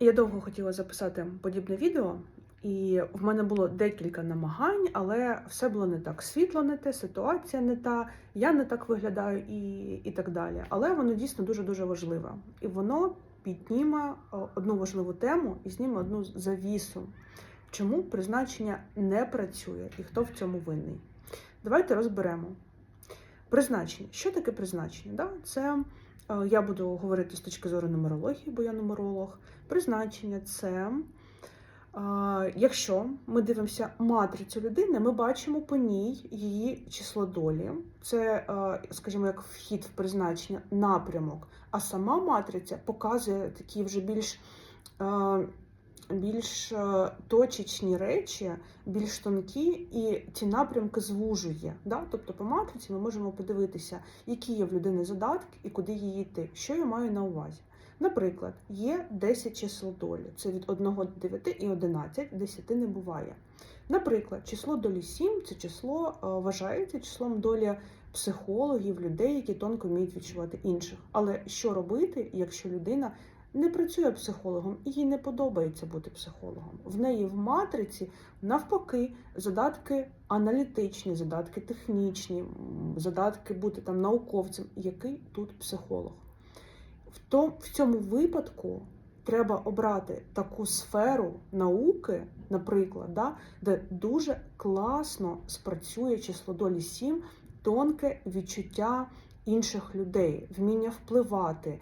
Я довго хотіла записати подібне відео, і в мене було декілька намагань, але все було не так. Світло не те, ситуація не та, я не так виглядаю і, і так далі. Але воно дійсно дуже-дуже важливе. І воно підніме е, одну важливу тему і зніме одну завісу. Чому призначення не працює і хто в цьому винний? Давайте розберемо. Призначення. Що таке призначення? Да? Це я буду говорити з точки зору нумерології, бо я нумеролог. Призначення це, е, якщо ми дивимося матрицю людини, ми бачимо по ній її число долі. Це, е, скажімо, як вхід в призначення, напрямок. А сама матриця показує такі вже більш. Більш е, точечні речі, більш тонкі, і ті напрямки звужує. Да? Тобто по матриці ми можемо подивитися, які є в людини задатки і куди їй йти. Що я маю на увазі? Наприклад, є 10 чисел долі. Це від 1 до 9 і 11, 10 не буває. Наприклад, число долі 7 це число е, вважається числом долі психологів, людей, які тонко вміють відчувати інших. Але що робити, якщо людина не працює психологом і їй не подобається бути психологом? В неї в матриці навпаки задатки аналітичні, задатки технічні, задатки бути там науковцем. Який тут психолог? В, том, в цьому випадку треба обрати таку сферу науки, наприклад, да, де дуже класно спрацює число долі 7, тонке відчуття інших людей, вміння впливати.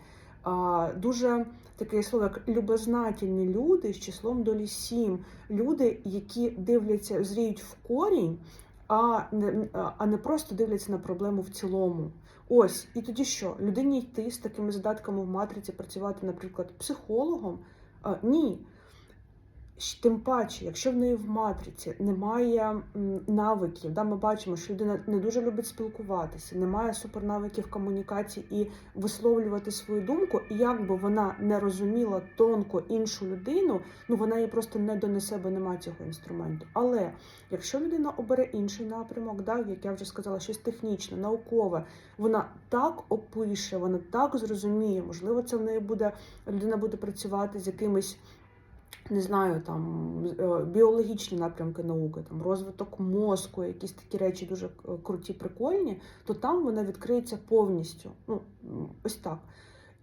Дуже таке слово, як любознательні люди з числом долі сім, Люди, які дивляться, зріють в корінь, а не, а не просто дивляться на проблему в цілому. Ось, і тоді що? Людині йти з такими задатками в матриці, працювати, наприклад, психологом? Ні. Тим паче, якщо в неї в матриці немає навиків, да, ми бачимо, що людина не дуже любить спілкуватися, немає супернавиків комунікації і висловлювати свою думку, і як би вона не розуміла тонко іншу людину, ну вона їй просто не донесе, бо немає цього інструменту. Але якщо людина обере інший напрямок, да, як я вже сказала, щось технічне, наукове, вона так опише, вона так зрозуміє, можливо, це в неї буде людина буде працювати з якимись не знаю, там е, біологічні напрямки науки, там розвиток мозку, якісь такі речі дуже круті, прикольні, то там вона відкриється повністю. Ну, ось так.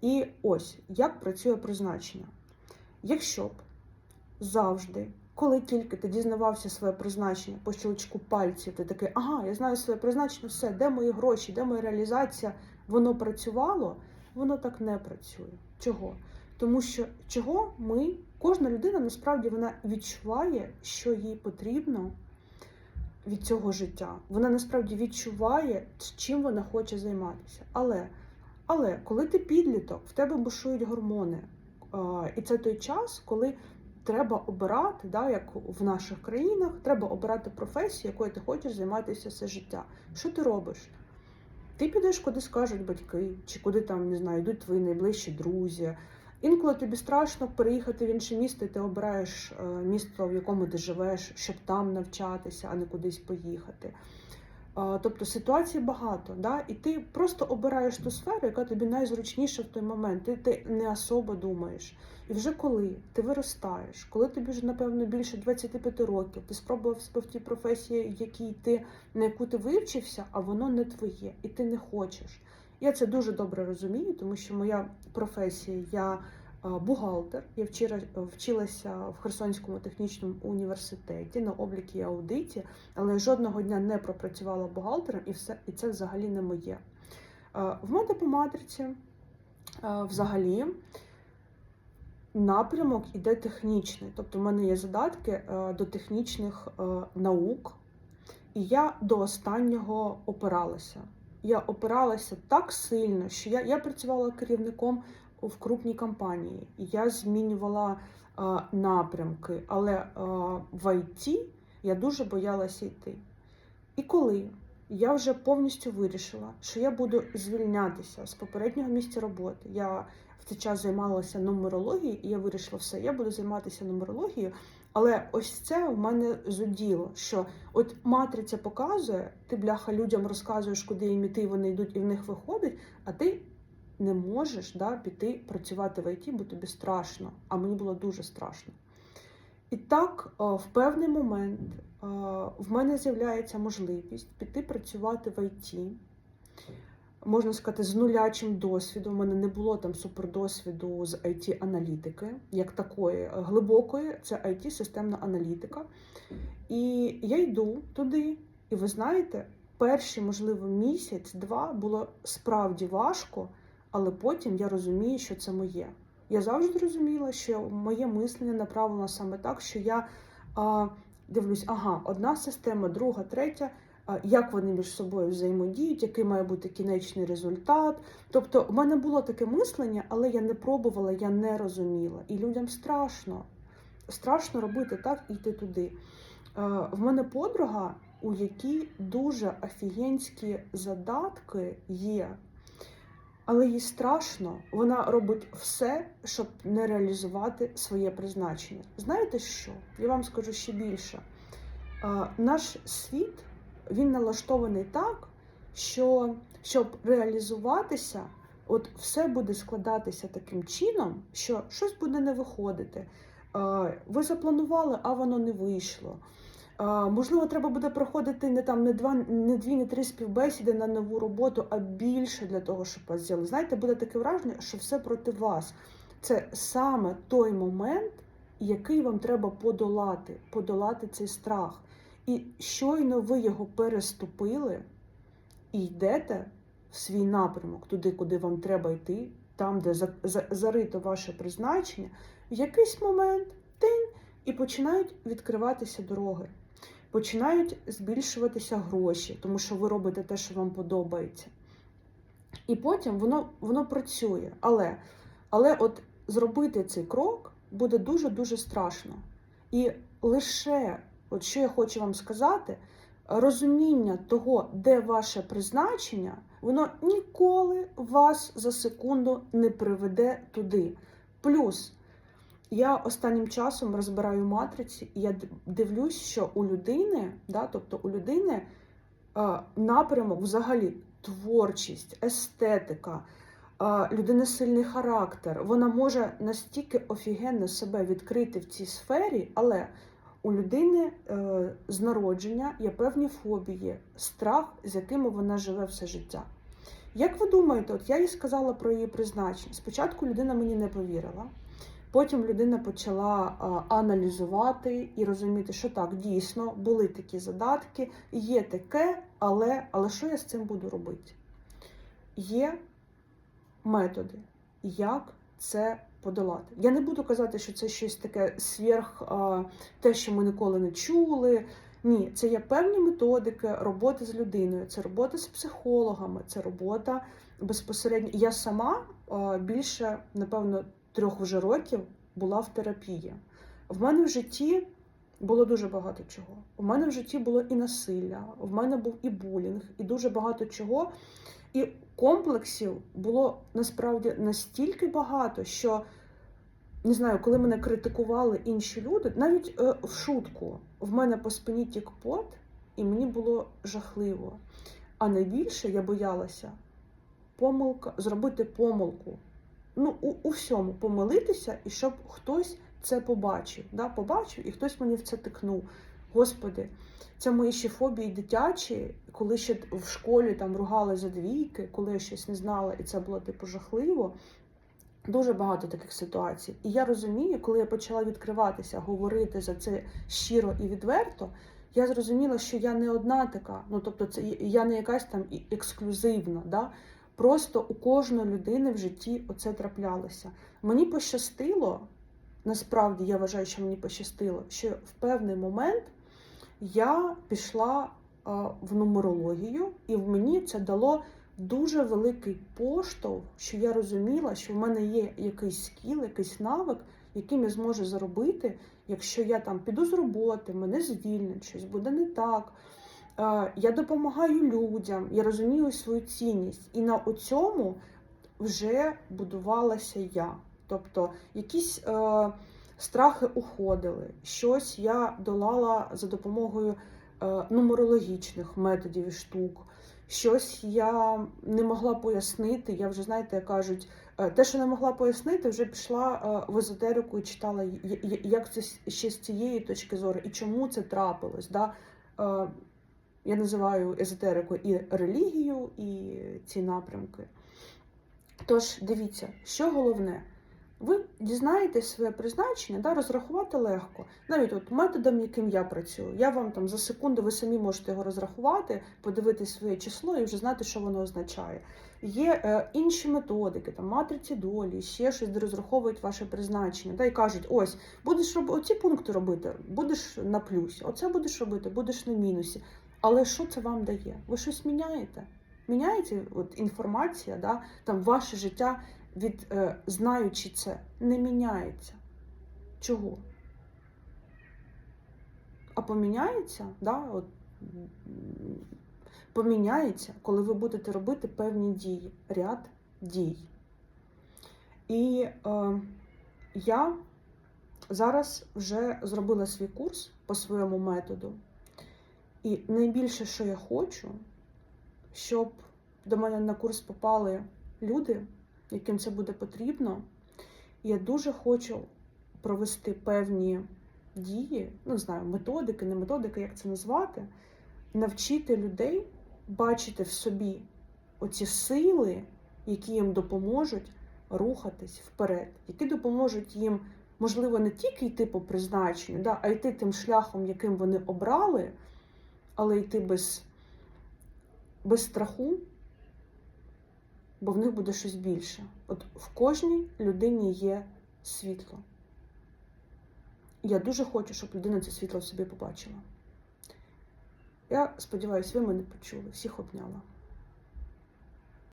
І ось як працює призначення. Якщо б завжди, коли тільки ти дізнавався своє призначення по щелчку пальців, ти такий, ага, я знаю своє призначення, все, де мої гроші, де моя реалізація, воно працювало, воно так не працює. Чого? Тому що чого ми, кожна людина насправді вона відчуває, що їй потрібно від цього життя. Вона насправді відчуває, чим вона хоче займатися. Але, але коли ти підліток, в тебе бушують гормони. І це той час, коли треба обирати, да, як в наших країнах, треба обирати професію, якою ти хочеш займатися все життя. Що ти робиш? Ти підеш, куди скажуть батьки, чи куди там не знаю, йдуть твої найближчі друзі. Інколи тобі страшно переїхати в інше місто, і ти обираєш е, місто, в якому ти живеш, щоб там навчатися, а не кудись поїхати. Е, Тобто ситуацій багато, да? і ти просто обираєш ту сферу, яка тобі найзручніша в той момент. Ти, ти не особо думаєш. І вже коли ти виростаєш, коли тобі вже напевно більше 25 років, ти спробував себе в тій професії, якій ти на яку ти вивчився, а воно не твоє, і ти не хочеш. Я це дуже добре розумію, тому що моя професія, я е, бухгалтер, я вчора вчилася в Херсонському технічному університеті на облікі і аудиті, але жодного дня не пропрацювала бухгалтером, і все і це взагалі не моє. Е, В мене по матриці е, взагалі напрямок іде технічний. Тобто в мене є задатки до технічних наук, і я до останнього опиралася. Я опиралася так сильно, що я, я працювала керівником в крупній компанії, я змінювала е, напрямки, але е, в ІТ я дуже боялася йти. І коли я вже повністю вирішила, що я буду звільнятися з попереднього місця роботи, я в цей час займалася нумерологією, і я вирішила все, я буду займатися нумерологією. Але ось це в мене зуділо, що от матриця показує, ти бляха людям розказуєш, куди їм іти, вони йдуть, і в них виходить, а ти не можеш да, піти працювати в ІТ, бо тобі страшно, а мені було дуже страшно. І так, е, в певний момент е, в мене з'являється можливість піти працювати в ІТ. Можна сказати, з нулячим досвідом. У мене не було там супердосвіду з it аналітики як такої е, глибокої, це it системна аналітика. І я йду туди, і ви знаєте, перший, можливо, місяць-два було справді важко, але потім я розумію, що це моє. Я завжди розуміла, що моє мислення направлено саме так, що я а, дивлюсь, ага, одна система, друга, третя. Як вони між собою взаємодіють, який має бути кінечний результат. Тобто, в мене було таке мислення, але я не пробувала, я не розуміла. І людям страшно. Страшно робити так і йти туди. В мене подруга, у якій дуже офігенські задатки є, але їй страшно, вона робить все, щоб не реалізувати своє призначення. Знаєте що? Я вам скажу ще більше. Наш світ він налаштований так, що щоб реалізуватися, от все буде складатися таким чином, що щось буде не виходити. Ви запланували, а воно не вийшло. Можливо, треба буде проходити не там не два, не дві, не три співбесіди на нову роботу, а більше для того, щоб вас взяли. Знаєте, буде таке враження, що все проти вас. Це саме той момент, який вам треба подолати, подолати цей страх. І щойно ви його переступили і йдете в свій напрямок, туди, куди вам треба йти, там, де за- за- зарито ваше призначення, в якийсь момент тинь, і починають відкриватися дороги, починають збільшуватися гроші, тому що ви робите те, що вам подобається. І потім воно, воно працює. Але, але от зробити цей крок буде дуже-дуже страшно. І лише, от що я хочу вам сказати, розуміння того, де ваше призначення, воно ніколи вас за секунду не приведе туди. Плюс я останнім часом розбираю матриці, і я дивлюсь, що у людини, да, тобто у людини напрямок взагалі творчість, естетика, е, людини сильний характер. Вона може настільки офігенно себе відкрити в цій сфері, але у людини е, з народження є певні фобії, страх, з якими вона живе все життя. Як ви думаєте, от я їй сказала про її призначення. Спочатку людина мені не повірила. Потім людина почала аналізувати і розуміти, що так, дійсно були такі задатки, є таке, але, але що я з цим буду робити? Є методи, як це подолати. Я не буду казати, що це щось таке сверх те, що ми ніколи не чули. Ні, це є певні методики роботи з людиною, це робота з психологами, це робота безпосередньо. Я сама більше, напевно, трьох вже років була в терапії. В мене в житті було дуже багато чого. У мене в житті було і насилля, в мене був і булінг, і дуже багато чого. І комплексів було насправді настільки багато, що не знаю, коли мене критикували інші люди, навіть е, в шутку в мене по спині тік пот, і мені було жахливо. А найбільше я боялася помилка, зробити помилку. Ну, у, у всьому помилитися, і щоб хтось це побачив. Да? Побачив і хтось мені в це тикнув. Господи, це мої ще фобії дитячі, коли ще в школі там ругали за двійки, коли я щось не знала, і це було типу жахливо. Дуже багато таких ситуацій. І я розумію, коли я почала відкриватися, говорити за це щиро і відверто, я зрозуміла, що я не одна така. Ну тобто, це я не якась там ексклюзивна. Да? Просто у кожної людини в житті оце траплялося. Мені пощастило, насправді я вважаю, що мені пощастило, що в певний момент я пішла в нумерологію, і в мені це дало дуже великий поштовх, що я розуміла, що в мене є якийсь скіл, якийсь навик, яким я зможу заробити, якщо я там піду з роботи, мене звільнять, щось буде не так. Я допомагаю людям, я розумію свою цінність. І на цьому вже будувалася я. Тобто якісь е, страхи уходили, щось я долала за допомогою е, нумерологічних методів і штук. щось я не могла пояснити. Я вже, знаєте, кажуть, е, те, що не могла пояснити, вже пішла е, в езотерику і читала, як це ще з цієї точки зору і чому це трапилось. Да? Е, Я називаю езотерику і релігію, і ці напрямки. Тож, дивіться, що головне. Ви дізнаєтесь своє призначення, да, розрахувати легко. Навіть от методом, яким я працюю, я вам там за секунду ви самі можете його розрахувати, подивитись своє число і вже знати, що воно означає. Є е, інші методики, там матриці долі, ще щось, де розраховують ваше призначення. Да, і кажуть, ось будеш робити оці пункти робити, будеш на плюсі, оце будеш робити, будеш на мінусі. Але що це вам дає? Ви щось міняєте? Міняється от інформація, да, там ваше життя від е, знаючи це не міняється. Чого? А поміняється, да, от, поміняється, коли ви будете робити певні дії, ряд дій. І е, я зараз вже зробила свій курс по своєму методу. І найбільше, що я хочу, щоб до мене на курс попали люди, яким це буде потрібно. Я дуже хочу провести певні дії, ну, знаю, методики, не методики, як це назвати, навчити людей бачити в собі оці сили, які їм допоможуть рухатись вперед, які допоможуть їм, можливо, не тільки йти по призначенню, да, а йти тим шляхом, яким вони обрали, але йти без, без страху, бо в них буде щось більше. От в кожній людині є світло. Я дуже хочу, щоб людина це світло в собі побачила. Я сподіваюся, ви мене почули. Всіх обняла.